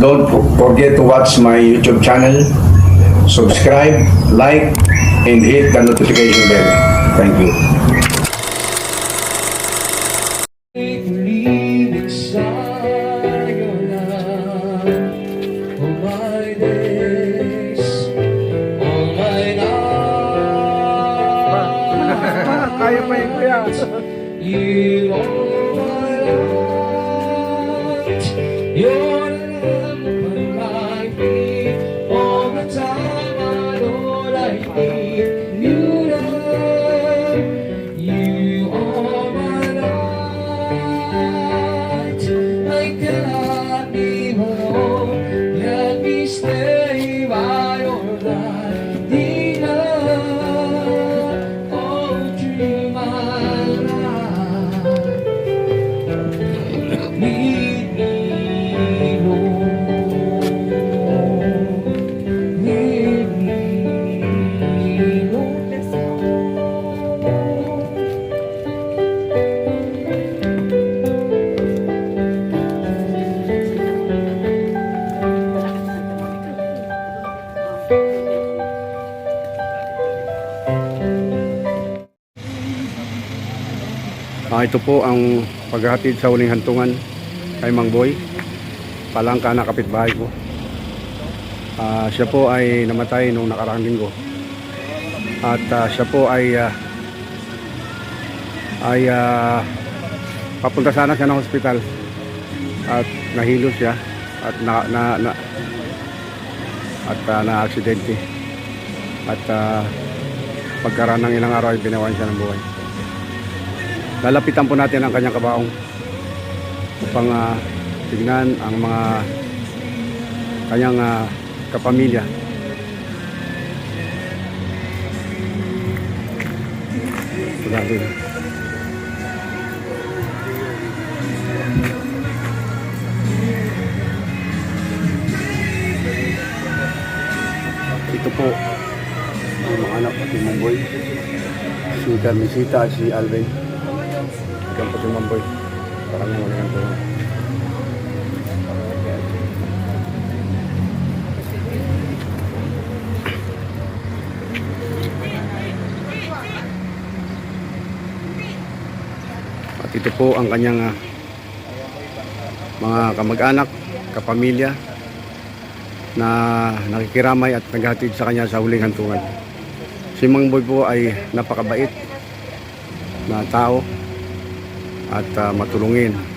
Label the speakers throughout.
Speaker 1: Don't forget to watch my YouTube channel, subscribe, like, and hit the notification bell. Thank you.
Speaker 2: Light
Speaker 3: ito po ang paghatid sa huling hantungan kay Mang Boy. Palangka na kapitbahay ko. Ah, siya po ay namatay noong nakaraang linggo. At ah, siya po ay ah, ay ah, papunta sana siya ng hospital. At nahilo siya at na na, na at ah, na aksidente. At uh, pagkaraan ng ilang araw ay binawan siya ng buhay. Lalapitan po natin ang kanyang kabaong upang ah, tignan ang mga kanyang ah, kapamilya. Grabe. Ito po ang mga anak at yung Mamboy. Si Carmencita si Alvin. Po si Mamboy. Parang yung mga ganito. At ito po ang kanyang ah, mga kamag-anak, kapamilya na nakikiramay at naghatid sa kanya sa huling hantungan. Si Mang Boy po ay napakabait na tao at ah, matulungin.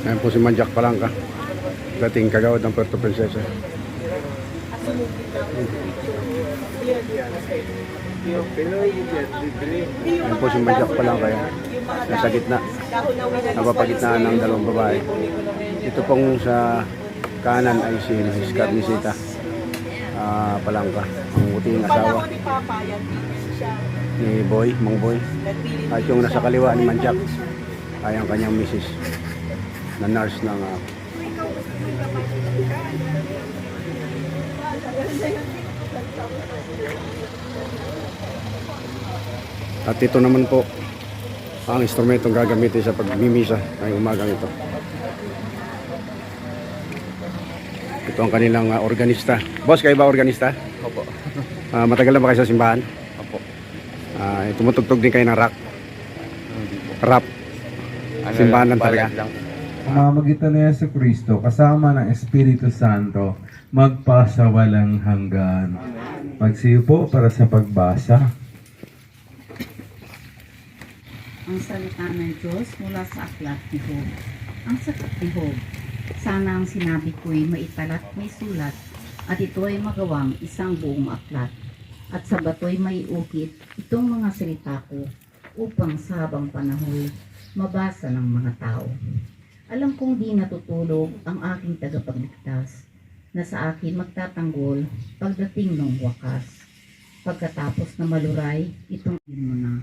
Speaker 3: Ayan po si Manjak Palangka. Dating kagawad ng Puerto Princesa. Ayan po si Manjak Palangka. Yan. Nasa gitna. Napapagitnaan ng dalawang babae. Ito pong sa kanan ay si Mrs. Carmencita ah, Palangka. Ang uting asawa
Speaker 4: ni
Speaker 3: Boy, Mang Boy. At yung nasa kaliwa ni Manjak ay ang kanyang misis na nurse ng ah, At ito naman po ang instrumentong gagamitin sa pagmimisa ngayong umagang ito. Ito ang kanilang ah, organista. Boss, kayo ba organista?
Speaker 5: Opo.
Speaker 3: Ah, matagal na ba kayo sa simbahan?
Speaker 5: Opo.
Speaker 3: Ah, tumutugtog din kayo ng rock.
Speaker 5: Hindi po.
Speaker 3: Rap.
Speaker 5: Ano
Speaker 3: Simbahan
Speaker 5: lang,
Speaker 3: lang talaga.
Speaker 5: lang.
Speaker 6: Pamamagitan ni Yesu Kristo kasama ng Espiritu Santo magpasawalang hanggan. Magsiyo po para sa pagbasa.
Speaker 7: ang salita ng Diyos mula sa aklat ni Job. Ang sakat ni Job, Sana ang sinabi ko'y maitalat may sulat at ito ay magawang isang buong aklat. At sa bato'y may ukit itong mga salita ko upang sa habang panahon mabasa ng mga tao. Alam kong di natutulog ang aking tagapagligtas na sa akin magtatanggol pagdating ng wakas. Pagkatapos na maluray, itong mo na.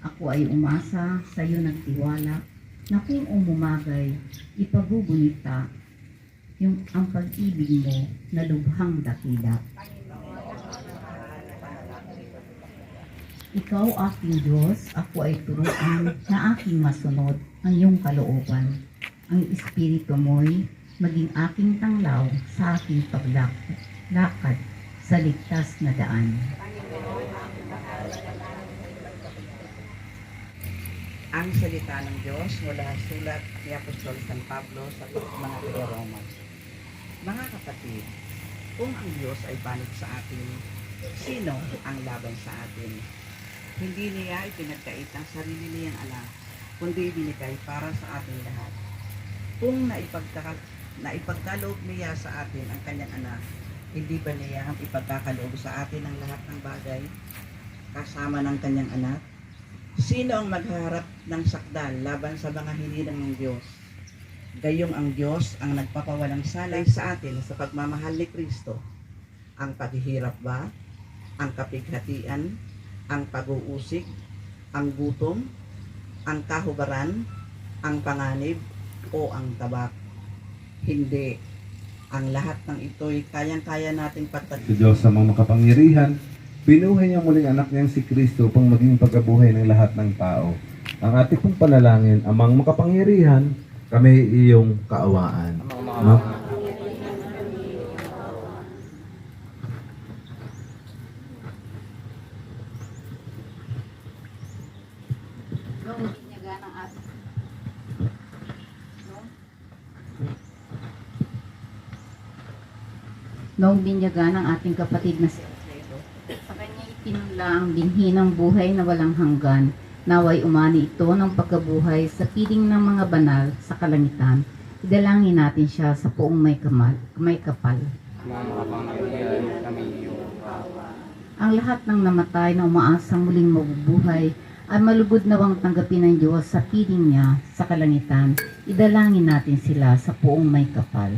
Speaker 7: Ako ay umasa sa iyo nagtiwala na kung umumagay, ipagugunita yung ang pag-ibig mo na lubhang dakila. Ikaw aking Diyos, ako ay turuan na aking masunod ang iyong kalooban. Ang Espiritu mo'y maging aking tanglaw sa aking paglakad sa ligtas na daan.
Speaker 8: Ang salita ng Diyos mula sulat ni Apostol San Pablo sa mga taga Roma. Mga kapatid, kung ang Diyos ay banat sa atin, sino ang laban sa atin? Hindi niya ipinagkait ang sarili niyang anak, kundi binigay para sa ating lahat. Kung naipagka, naipagkaloob niya sa atin ang kanyang anak, hindi ba niya ang ipagkakaloob sa atin ang lahat ng bagay kasama ng kanyang anak? Sino ang maghaharap ng sakdal laban sa mga hinilang ng Diyos? Gayong ang Diyos ang nagpapawalang salay sa atin sa pagmamahal ni Kristo. Ang paghihirap ba? Ang kapighatian? Ang pag-uusig? Ang gutom? Ang kahubaran? Ang panganib? O ang tabak? Hindi. Ang lahat ng ito'y kayang-kaya nating pagtagpuan.
Speaker 6: Si Diyos sa mga makapangyarihan, binuhay niya muling anak niyang si Kristo upang maging pagkabuhay ng lahat ng tao. Ang ating pong panalangin, amang makapangyarihan, kami iyong kaawaan. No?
Speaker 7: Noong binyaga ng ating no? Noong binyaga ng ating kapatid na si itinula ang binhi ng buhay na walang hanggan, naway umani ito ng pagkabuhay sa piling ng mga banal sa kalangitan. Idalangin natin siya sa poong may kamal, may kapal. Ang lahat ng namatay na umaasang muling mabubuhay ay malugod nawang tanggapin ng Diyos sa piling niya sa kalangitan. Idalangin natin sila sa poong may kapal.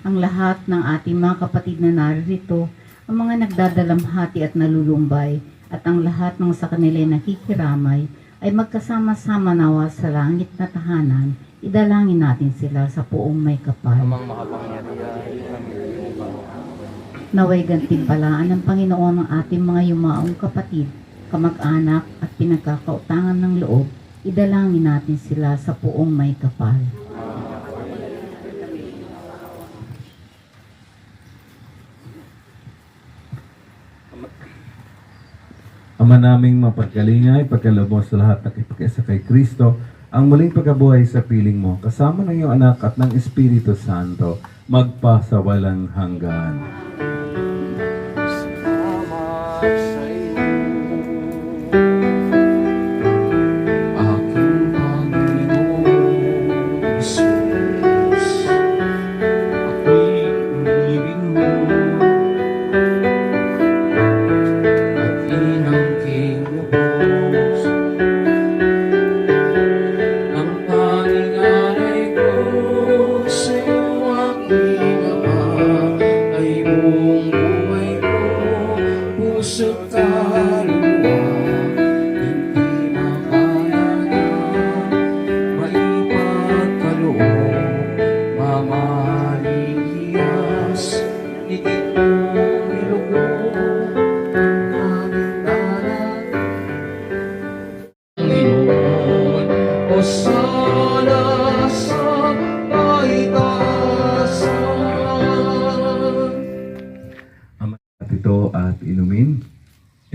Speaker 7: Ang lahat ng ating mga kapatid na naririto, ang mga nagdadalamhati at nalulumbay, at ang lahat ng sa kanila nakikiramay, ay magkasama-sama nawa sa langit na tahanan. Idalangin natin sila sa poong may kapal.
Speaker 5: amang
Speaker 7: Naway gantimpalaan ng Panginoon ang ating mga yumaong kapatid, kamag-anak at pinagkakautangan ng loob, idalangin natin sila sa puong may kapal.
Speaker 6: Ama naming mapagkalingay, pagkalabos sa lahat ng ipag-isa kay Kristo, ang muling pagkabuhay sa piling mo, kasama ng iyong anak at ng Espiritu Santo, magpasawalang hanggan.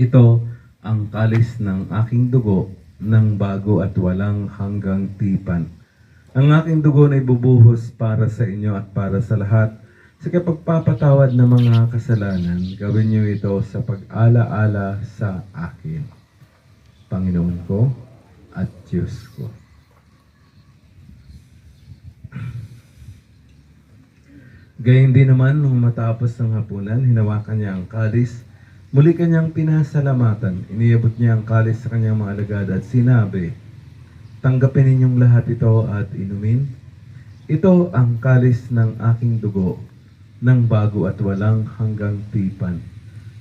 Speaker 6: Ito ang kalis ng aking dugo ng bago at walang hanggang tipan. Ang aking dugo na ibubuhos para sa inyo at para sa lahat. Sa kapagpapatawad ng mga kasalanan, gawin niyo ito sa pag-alaala sa akin. Panginoon ko at Diyos ko. Gayun din naman, nung matapos ng hapunan, hinawakan niya ang kalis Muli kanyang pinasalamatan. Iniabot niya ang kalis sa kanyang mga alagad at sinabi, Tanggapin ninyong lahat ito at inumin. Ito ang kalis ng aking dugo, ng bago at walang hanggang tipan.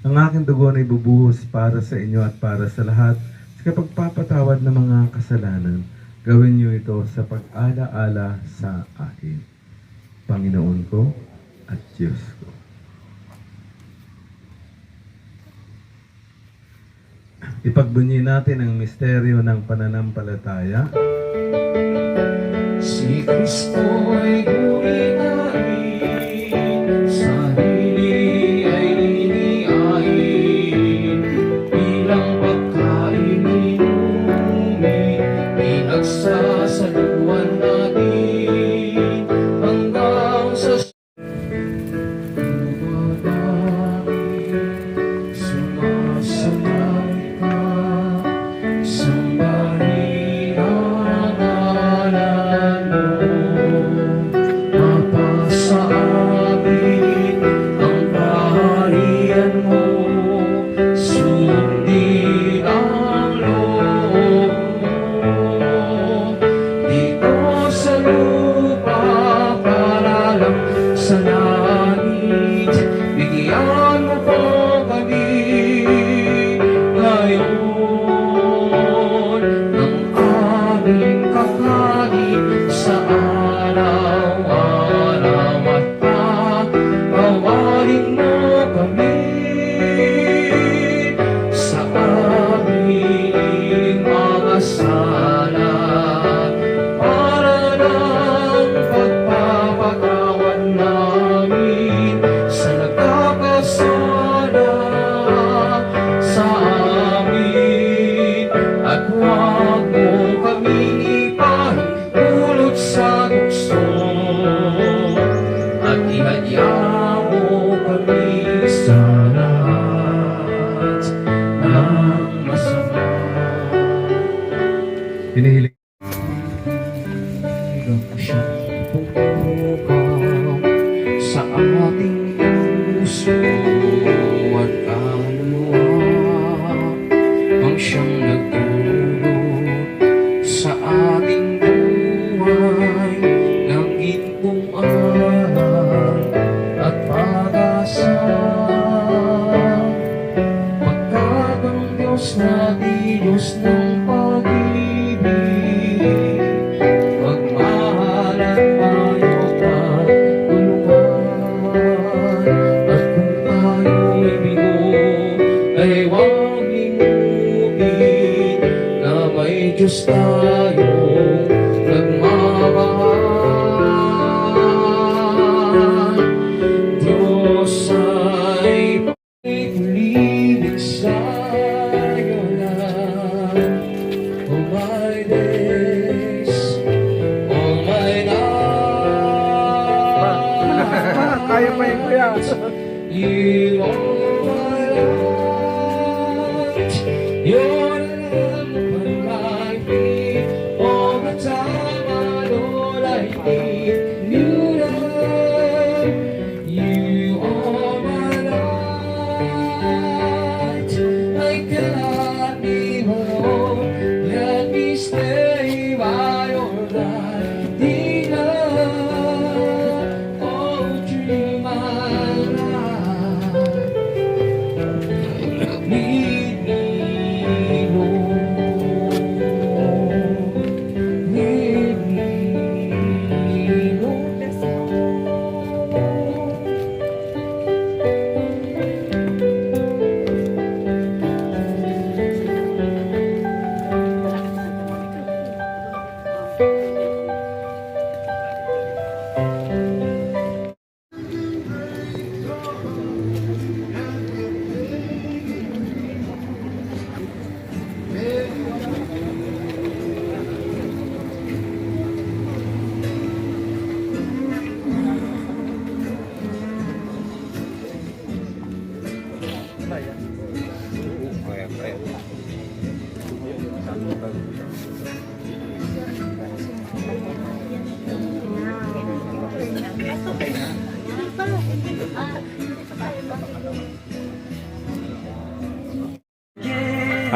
Speaker 6: Ang aking dugo na ibubuhos para sa inyo at para sa lahat sa kapagpapatawad ng mga kasalanan. Gawin niyo ito sa pag-ala-ala sa akin. Panginoon ko at Diyos ko. Ipagbunyi natin ang misteryo ng pananampalataya.
Speaker 2: Si Kristo ay
Speaker 6: Hinihiling
Speaker 2: Hanggang siyang pumukaw sa ating puso at kaluluwa ang siyang nagdulot sa ating buhay. Ng gintong aral at pag-asa. Pagkat ang Diyos na Diyos ng Diyos tayong nagmamahal Diyos ay pag-ibig sa'yo lang All my days, all my.
Speaker 3: Kaya pa yun kuya.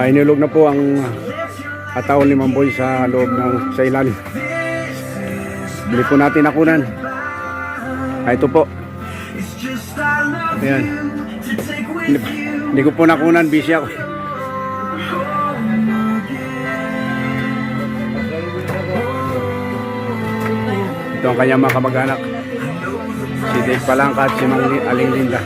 Speaker 3: Ay, nilog na po ang ataon ni Mamboy sa loob ng sa ilalim. Bili po natin nakunan. Ay, ito po. Ayan. Hindi ko po nakunan, busy ako. Ito ang kanyang mga kamag-anak. Si Dave Palangka at si Mang Aling Linda.